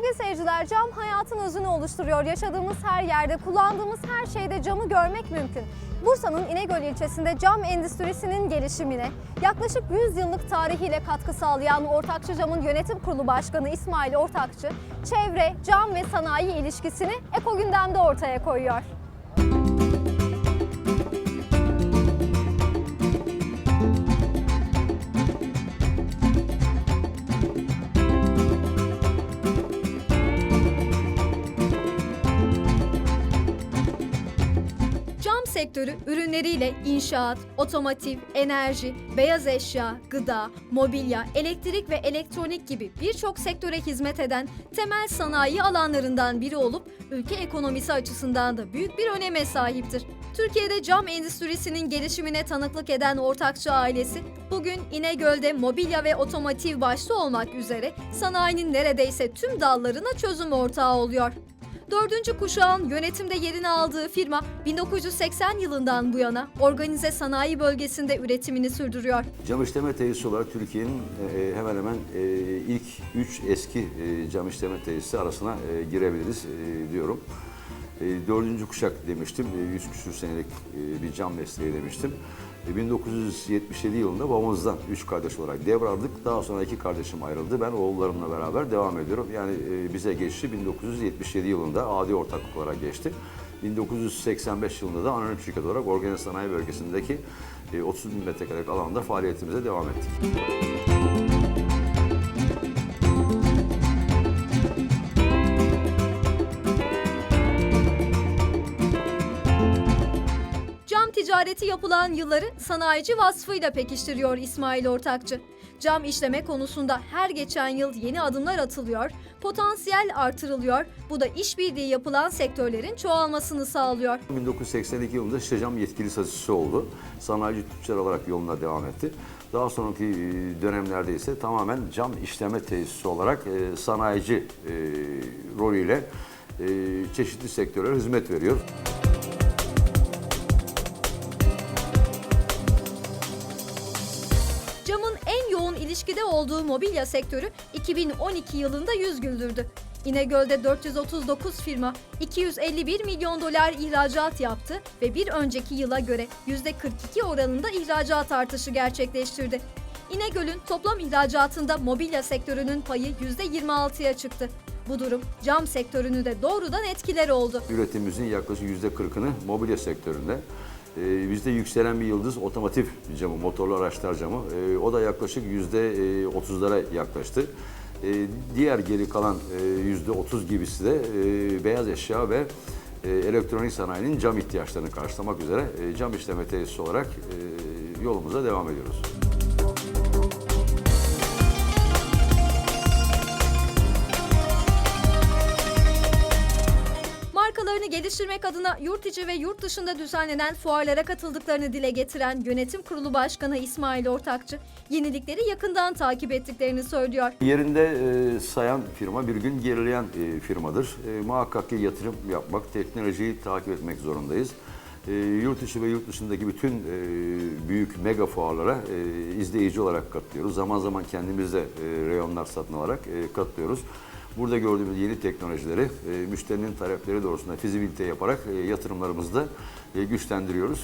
Sevgili seyirciler, cam hayatın özünü oluşturuyor. Yaşadığımız her yerde, kullandığımız her şeyde camı görmek mümkün. Bursa'nın İnegöl ilçesinde cam endüstrisinin gelişimine yaklaşık 100 yıllık tarihiyle katkı sağlayan Ortakçı Cam'ın yönetim kurulu başkanı İsmail Ortakçı, çevre, cam ve sanayi ilişkisini Eko Gündem'de ortaya koyuyor. Sektörü ürünleriyle inşaat, otomotiv, enerji, beyaz eşya, gıda, mobilya, elektrik ve elektronik gibi birçok sektöre hizmet eden temel sanayi alanlarından biri olup ülke ekonomisi açısından da büyük bir öneme sahiptir. Türkiye'de cam endüstrisinin gelişimine tanıklık eden Ortakçı ailesi bugün İnegöl'de mobilya ve otomotiv başta olmak üzere sanayinin neredeyse tüm dallarına çözüm ortağı oluyor. Dördüncü kuşağın yönetimde yerini aldığı firma 1980 yılından bu yana organize sanayi bölgesinde üretimini sürdürüyor. Cam işleme tesisi olarak Türkiye'nin e, hemen hemen e, ilk 3 eski e, cam işleme tesisi arasına e, girebiliriz e, diyorum. E, Dördüncü kuşak demiştim, e, 100 küsür senelik e, bir cam mesleği demiştim. E, 1977 yılında babamızdan üç kardeş olarak devraldık. Daha sonra iki kardeşim ayrıldı. Ben oğullarımla beraber devam ediyorum. Yani e, bize geçti 1977 yılında adi ortaklık olarak geçti. 1985 yılında da anonim şirket olarak organize sanayi bölgesindeki e, 30 bin metrekarelik alanda faaliyetimize devam ettik. Ticareti yapılan yılları sanayici vasfıyla pekiştiriyor İsmail Ortakçı. Cam işleme konusunda her geçen yıl yeni adımlar atılıyor, potansiyel artırılıyor. Bu da işbirliği yapılan sektörlerin çoğalmasını sağlıyor. 1982 yılında Şişe Cam yetkili satıcısı oldu. Sanayici tüccar olarak yoluna devam etti. Daha sonraki e, dönemlerde ise tamamen cam işleme tesisi olarak e, sanayici e, rolüyle çeşitli sektörlere hizmet veriyor. Olduğu mobilya sektörü 2012 yılında yüz güldürdü. İnegöl'de 439 firma 251 milyon dolar ihracat yaptı ve bir önceki yıla göre %42 oranında ihracat artışı gerçekleştirdi. İnegöl'ün toplam ihracatında mobilya sektörünün payı %26'ya çıktı. Bu durum cam sektörünü de doğrudan etkiler oldu. Üretimimizin yaklaşık %40'ını mobilya sektöründe. Ee, bizde yükselen bir yıldız otomotiv camı, motorlu araçlar camı. Ee, o da yaklaşık %30'lara yaklaştı. Ee, diğer geri kalan e, %30 gibisi de e, beyaz eşya ve e, elektronik sanayinin cam ihtiyaçlarını karşılamak üzere e, cam işleme tesisi olarak e, yolumuza devam ediyoruz. Markalarını geliştirmek adına yurt içi ve yurt dışında düzenlenen fuarlara katıldıklarını dile getiren Yönetim Kurulu Başkanı İsmail Ortakçı, yenilikleri yakından takip ettiklerini söylüyor. Yerinde e, sayan firma bir gün gerileyen e, firmadır. E, muhakkak ki yatırım yapmak, teknolojiyi takip etmek zorundayız. E, yurt içi ve yurt dışındaki bütün e, büyük mega fuarlara e, izleyici olarak katılıyoruz. Zaman zaman kendimiz de e, reyonlar satın alarak e, katılıyoruz. Burada gördüğümüz yeni teknolojileri e, müşterinin talepleri doğrusunda fizibilite yaparak e, yatırımlarımızı da e, güçlendiriyoruz.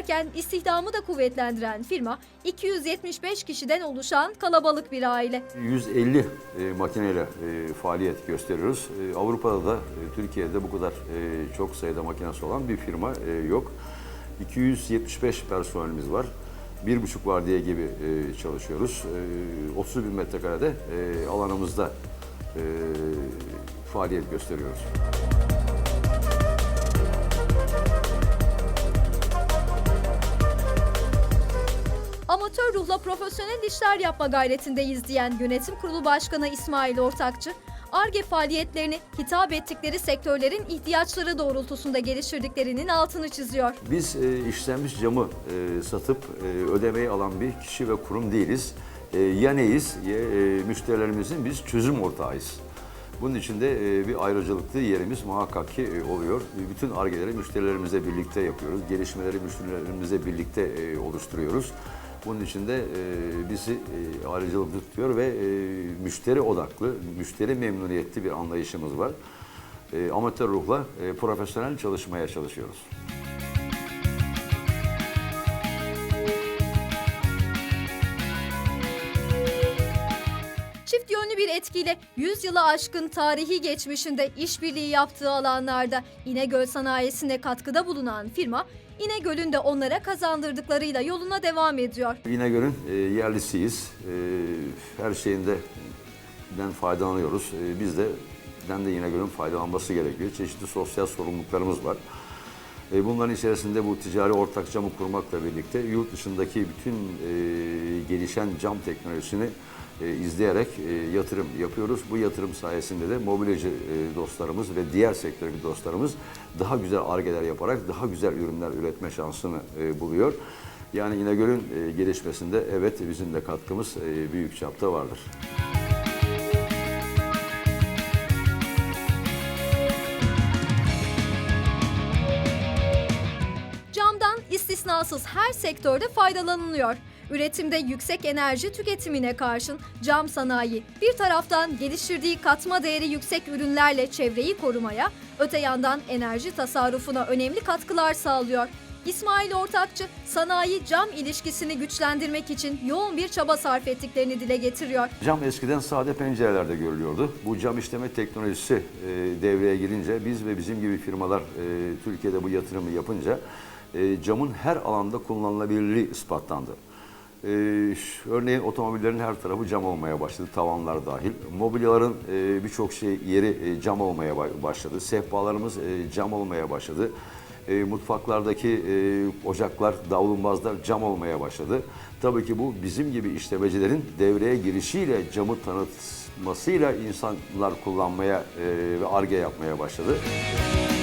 Yaparken istihdamı da kuvvetlendiren firma, 275 kişiden oluşan kalabalık bir aile. 150 e, makineyle e, faaliyet gösteriyoruz. E, Avrupa'da da, e, Türkiye'de bu kadar e, çok sayıda makinesi olan bir firma e, yok. 275 personelimiz var. Bir buçuk vardiya gibi e, çalışıyoruz. E, 30 bin metrekarede e, alanımızda e, faaliyet gösteriyoruz. Ruhla profesyonel işler yapma gayretindeyiz diyen Yönetim Kurulu Başkanı İsmail Ortakçı, ARGE faaliyetlerini hitap ettikleri sektörlerin ihtiyaçları doğrultusunda geliştirdiklerinin altını çiziyor. Biz e, işlenmiş camı e, satıp e, ödemeyi alan bir kişi ve kurum değiliz. E, ya neyiz? Ya, müşterilerimizin biz çözüm ortağıyız. Bunun için de bir ayrıcalıklı yerimiz muhakkak ki oluyor. Bütün argeleri müşterilerimizle birlikte yapıyoruz. Gelişmeleri müşterilerimizle birlikte oluşturuyoruz. Bunun için de e, bizi e, ayrıcalıklı tutuyor ve e, müşteri odaklı, müşteri memnuniyetli bir anlayışımız var. E, amatör ruhla e, profesyonel çalışmaya çalışıyoruz. Çift yönlü bir etkiyle 100 yılı aşkın tarihi geçmişinde işbirliği yaptığı alanlarda İnegöl sanayisine katkıda bulunan firma, İnegöl'ün de onlara kazandırdıklarıyla yoluna devam ediyor. İnegöl'ün e, yerlisiyiz. E, her şeyinde faydalanıyoruz. E, biz de den de İnegöl'ün faydalanması gerekiyor. Çeşitli sosyal sorumluluklarımız var. E, bunların içerisinde bu ticari ortak camı kurmakla birlikte yurt dışındaki bütün e, gelişen cam teknolojisini e, izleyerek e, yatırım yapıyoruz. Bu yatırım sayesinde de mobilyacı e, dostlarımız ve diğer sektördeki dostlarımız daha güzel argeler yaparak daha güzel ürünler üretme şansını e, buluyor. Yani İnegöl'ün e, gelişmesinde evet bizim de katkımız e, büyük çapta vardır. İstisnasız her sektörde faydalanılıyor. Üretimde yüksek enerji tüketimine karşın cam sanayi bir taraftan geliştirdiği katma değeri yüksek ürünlerle çevreyi korumaya, öte yandan enerji tasarrufuna önemli katkılar sağlıyor. İsmail Ortakçı, sanayi cam ilişkisini güçlendirmek için yoğun bir çaba sarf ettiklerini dile getiriyor. Cam eskiden sade pencerelerde görülüyordu. Bu cam işleme teknolojisi e, devreye girince biz ve bizim gibi firmalar e, Türkiye'de bu yatırımı yapınca e, camın her alanda kullanılabilirliği ispatlandı. E, örneğin otomobillerin her tarafı cam olmaya başladı, tavanlar dahil. Mobilyaların e, birçok şey yeri e, cam olmaya ba- başladı. Sehpalarımız e, cam olmaya başladı. E, mutfaklardaki e, ocaklar, davlumbazlar cam olmaya başladı. Tabii ki bu bizim gibi işletmecilerin devreye girişiyle camı tanıtmasıyla insanlar kullanmaya e, ve arge yapmaya başladı. Doğayla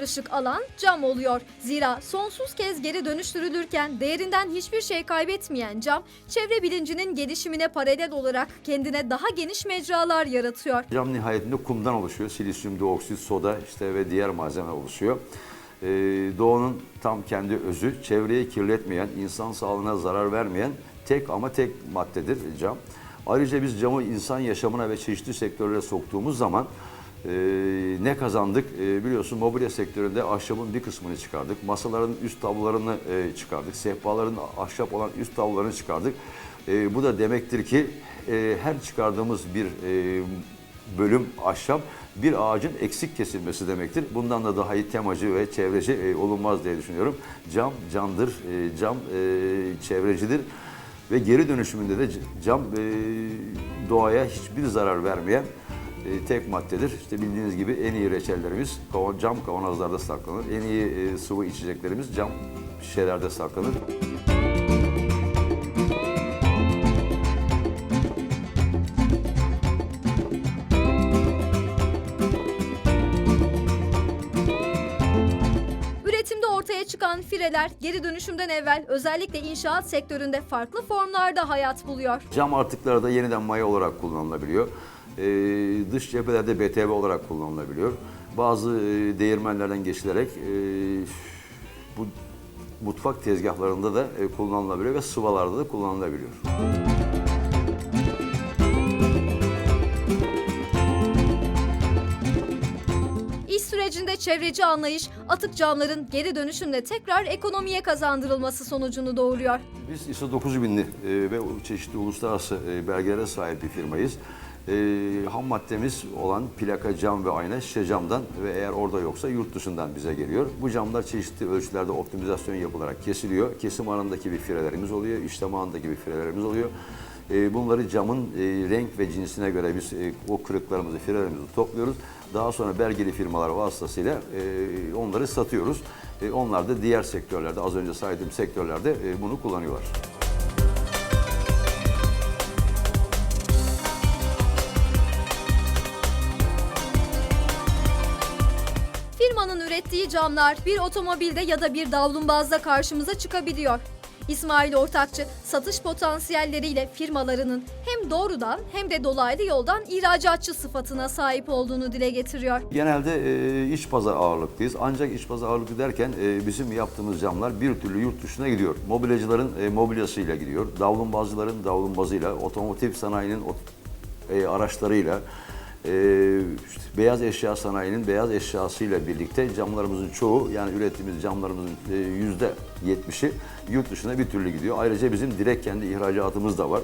en barışık alan cam oluyor. Zira sonsuz kez geri dönüştürülürken değerinden hiçbir şey kaybetmeyen cam, çevre bilincinin gelişimine paralel olarak kendine daha geniş mecralar yaratıyor. Cam nihayetinde kumdan oluşuyor. Silisyum dioksit, soda işte ve diğer malzeme oluşuyor. Ee, doğanın tam kendi özü, çevreyi kirletmeyen, insan sağlığına zarar vermeyen tek ama tek maddedir cam. Ayrıca biz camı insan yaşamına ve çeşitli sektörlere soktuğumuz zaman e, ne kazandık? E, biliyorsun mobilya sektöründe ahşabın bir kısmını çıkardık. Masaların üst tablolarını e, çıkardık. Sehpaların ahşap olan üst tablolarını çıkardık. E, bu da demektir ki e, her çıkardığımız bir e, bölüm ahşap bir ağacın eksik kesilmesi demektir. Bundan da daha iyi temacı ve çevreci e, olunmaz diye düşünüyorum. Cam candır, e, cam e, çevrecidir ve geri dönüşümünde de cam e, doğaya hiçbir zarar vermeyen e, tek maddedir. İşte bildiğiniz gibi en iyi reçellerimiz kavan- cam kavanozlarda saklanır. En iyi e, sıvı içeceklerimiz cam şişelerde saklanır. Üretimde ortaya çıkan fireler geri dönüşümden evvel özellikle inşaat sektöründe farklı formlarda hayat buluyor. Cam artıklarda yeniden maya olarak kullanılabiliyor. Ee, dış cephelerde BTV olarak kullanılabiliyor. Bazı e, değirmenlerden geçilerek e, bu mutfak tezgahlarında da e, kullanılabiliyor ve sıvalarda da kullanılabiliyor. İş sürecinde çevreci anlayış atık camların geri dönüşümle tekrar ekonomiye kazandırılması sonucunu doğuruyor. Biz ISO 9000'li e, ve çeşitli uluslararası e, belgelere sahip bir firmayız. E, ham maddemiz olan plaka cam ve ayna şişe camdan ve eğer orada yoksa yurt dışından bize geliyor. Bu camlar çeşitli ölçülerde optimizasyon yapılarak kesiliyor. Kesim anındaki bir firelerimiz oluyor, işlem anındaki bir firelerimiz oluyor. E, bunları camın e, renk ve cinsine göre biz e, o kırıklarımızı, firelerimizi topluyoruz. Daha sonra belgeli firmalar vasıtasıyla e, onları satıyoruz. E, onlar da diğer sektörlerde, az önce saydığım sektörlerde e, bunu kullanıyorlar. Firmanın ürettiği camlar bir otomobilde ya da bir davlumbazda karşımıza çıkabiliyor. İsmail Ortakçı satış potansiyelleriyle firmalarının hem doğrudan hem de dolaylı yoldan ihracatçı sıfatına sahip olduğunu dile getiriyor. Genelde e, iç pazar ağırlıklıyız. Ancak iç pazar ağırlıklı derken e, bizim yaptığımız camlar bir türlü yurt dışına gidiyor. Mobilyacıların e, mobilyasıyla gidiyor. Davlumbazcıların davlumbazıyla, otomotiv sanayinin e, araçlarıyla, e, işte beyaz eşya sanayinin beyaz eşyasıyla birlikte camlarımızın çoğu yani ürettiğimiz camlarımızın e, yüzde yetmişi yurt dışına bir türlü gidiyor. Ayrıca bizim direkt kendi ihracatımız da var.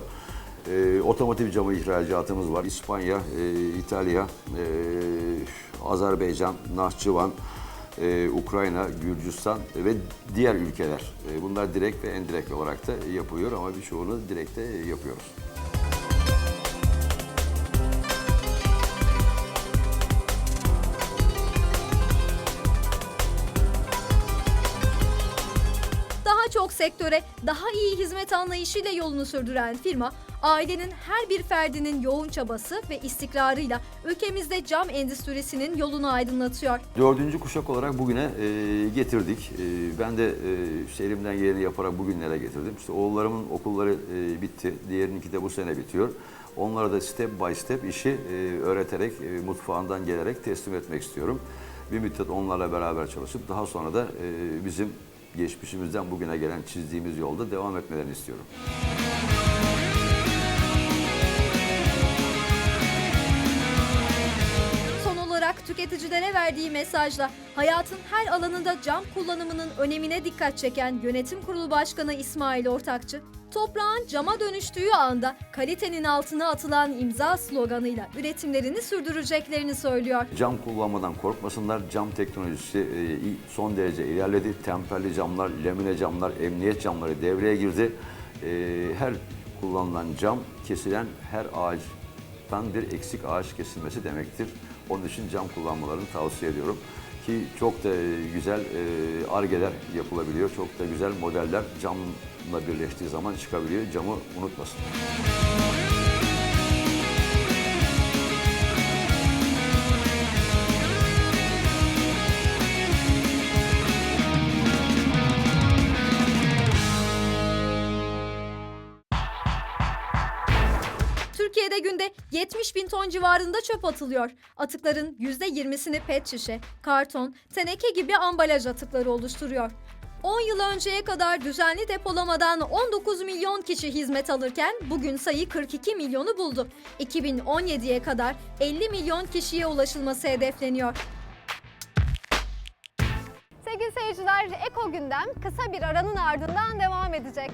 E, otomotiv camı ihracatımız var. İspanya, e, İtalya, e, Azerbaycan, Nahçıvan, e, Ukrayna, Gürcistan ve diğer ülkeler. E, bunlar direkt ve endirekt olarak da yapılıyor ama birçoğunu direkt de yapıyoruz. Sektöre daha iyi hizmet anlayışıyla yolunu sürdüren firma, ailenin her bir ferdinin yoğun çabası ve istikrarıyla ülkemizde cam endüstrisinin yolunu aydınlatıyor. Dördüncü kuşak olarak bugüne e, getirdik. E, ben de e, işte elimden geleni yaparak bugünlere getirdim. İşte oğullarımın okulları e, bitti. Diğerininki de bu sene bitiyor. Onlara da step by step işi e, öğreterek, e, mutfağından gelerek teslim etmek istiyorum. Bir müddet onlarla beraber çalışıp daha sonra da e, bizim geçmişimizden bugüne gelen çizdiğimiz yolda devam etmelerini istiyorum. Son olarak tüketicilere verdiği mesajla hayatın her alanında cam kullanımının önemine dikkat çeken Yönetim Kurulu Başkanı İsmail Ortakçı, toprağın cama dönüştüğü anda kalitenin altına atılan imza sloganıyla üretimlerini sürdüreceklerini söylüyor. Cam kullanmadan korkmasınlar. Cam teknolojisi e, son derece ilerledi. Temperli camlar, lamine camlar, emniyet camları devreye girdi. E, Her kullanılan cam kesilen her ağaçtan bir eksik ağaç kesilmesi demektir. Onun için cam kullanmalarını tavsiye ediyorum. Ki çok da güzel e, argeler yapılabiliyor. Çok da güzel modeller camla birleştiği zaman çıkabiliyor. Camı unutmasın. Günde 70 bin ton civarında çöp atılıyor. Atıkların %20'sini pet şişe, karton, teneke gibi ambalaj atıkları oluşturuyor. 10 yıl önceye kadar düzenli depolamadan 19 milyon kişi hizmet alırken bugün sayı 42 milyonu buldu. 2017'ye kadar 50 milyon kişiye ulaşılması hedefleniyor. Sevgili seyirciler, Eko Gündem kısa bir aranın ardından devam edecek.